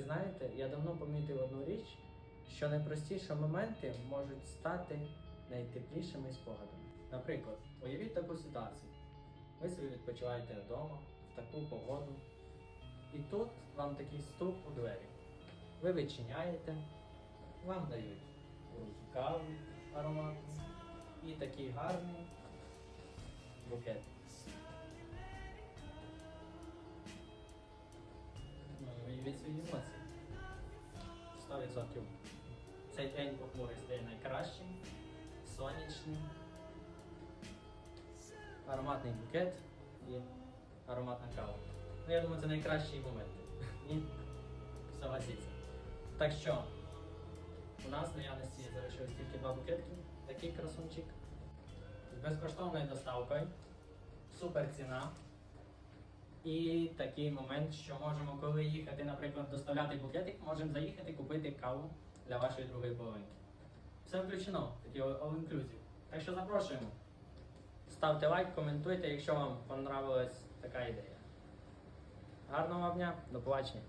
ви знаєте, я давно помітив одну річ, що найпростіші моменти можуть стати найтеплішими спогадами. Наприклад, уявіть таку ситуацію. Ви собі відпочиваєте вдома в таку погоду, і тут вам такий стук у двері. Ви відчиняєте, вам дають каву ароматну і такий гарний букет. Емоції. 100%. Цей день похмурий стає найкращим, сонячним. Ароматний букет і ароматна кава. Ну, я думаю, це найкращі моменти. Ні? Согласіться. Так що, у нас в наявності залишилось тільки два букетки, такий красунчик. З безкоштовною доставкою, супер ціна. І такий момент, що можемо, коли їхати, наприклад, доставляти букетик, можемо заїхати купити каву для вашої другої половинки. Все включено, такий all inclusive. Так що запрошуємо. Ставте лайк, коментуйте, якщо вам понравилась така ідея. Гарного вам дня, до побачення!